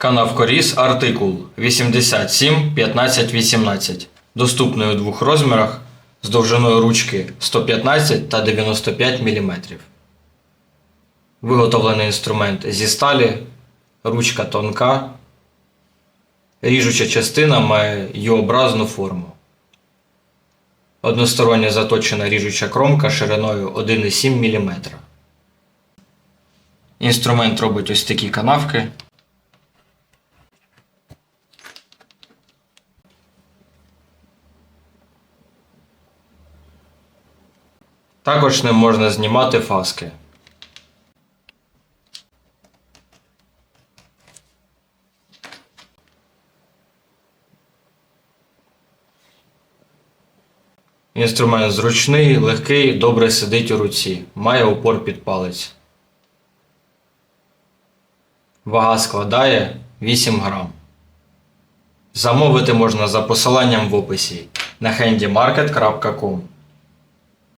Канавкоріз артикул 87 15 18. Доступний у двох розмірах з довжиною ручки 115 та 95 мм. Виготовлений інструмент зі сталі, ручка тонка. Ріжуча частина має Ю-образну форму. Одностороння заточена ріжуча кромка шириною 1,7 мм. Інструмент робить ось такі канавки. Також ним можна знімати фаски. Інструмент зручний, легкий, добре сидить у руці, має опор під палець. Вага складає 8 грам. Замовити можна за посиланням в описі на handymarket.com.